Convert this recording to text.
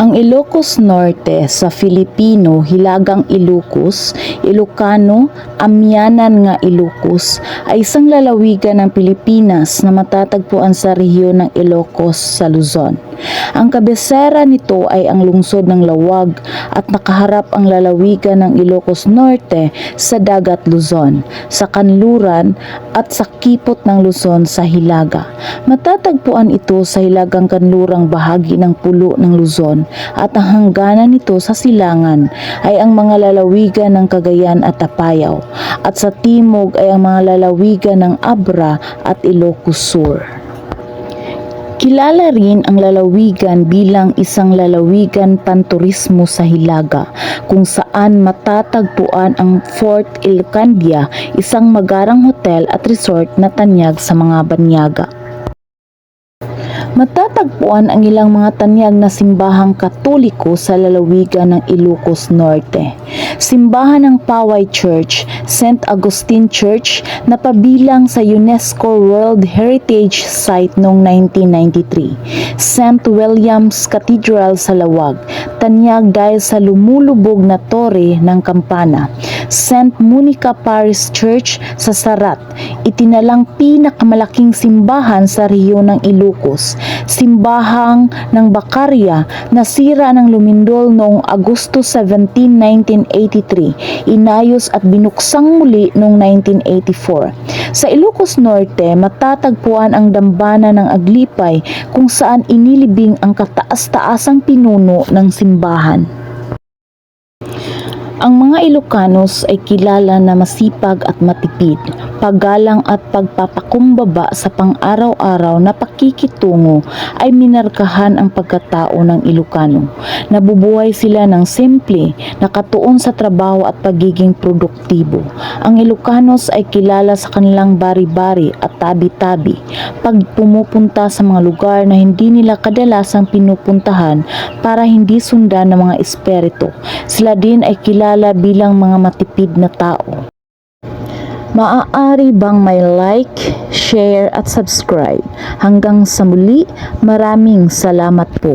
Ang Ilocos Norte sa Filipino, Hilagang Ilocos, Ilocano, Amyanan nga Ilocos ay isang lalawigan ng Pilipinas na matatagpuan sa rehiyon ng Ilocos sa Luzon. Ang kabesera nito ay ang lungsod ng Lawag at nakaharap ang lalawigan ng Ilocos Norte sa dagat Luzon, sa kanluran at sa kipot ng Luzon sa Hilaga. Matatagpuan ito sa hilagang kanlurang bahagi ng pulo ng Luzon at ang hangganan nito sa silangan ay ang mga lalawigan ng Cagayan at Apayao at sa timog ay ang mga lalawigan ng Abra at Ilocos Sur. Kilala rin ang lalawigan bilang isang lalawigan panturismo sa Hilaga kung saan matatagpuan ang Fort Ilcandia, isang magarang hotel at resort na tanyag sa mga banyaga. Matatagpuan ang ilang mga tanyag na simbahang katoliko sa lalawigan ng Ilocos Norte. Simbahan ng Paway Church, St. Augustine Church na pabilang sa UNESCO World Heritage Site noong 1993. St. William's Cathedral sa Lawag, tanyag dahil sa lumulubog na tore ng kampana. St. Monica Parish Church sa Sarat, itinalang pinakamalaking simbahan sa rehiyon ng Ilocos. Simbahang ng Bacarya na sira ng lumindol noong Agosto 17, 1983, inayos at binuksang muli noong 1984. Sa Ilocos Norte, matatagpuan ang dambana ng Aglipay kung saan inilibing ang kataas-taasang pinuno ng simbahan. Ang mga Ilocanos ay kilala na masipag at matipid, paggalang at pagpapakumbaba sa pang-araw-araw na pakikitungo ay minarkahan ang pagkatao ng Ilocano. Nabubuhay sila ng simple, nakatuon sa trabaho at pagiging produktibo. Ang Ilocanos ay kilala sa kanilang bari-bari at tabi-tabi pag pumupunta sa mga lugar na hindi nila kadalasang pinupuntahan para hindi sundan ng mga espiritu. Sila din ay kilala bilang mga matipid na tao. Maaari bang may like, share at subscribe? Hanggang sa muli, maraming salamat po.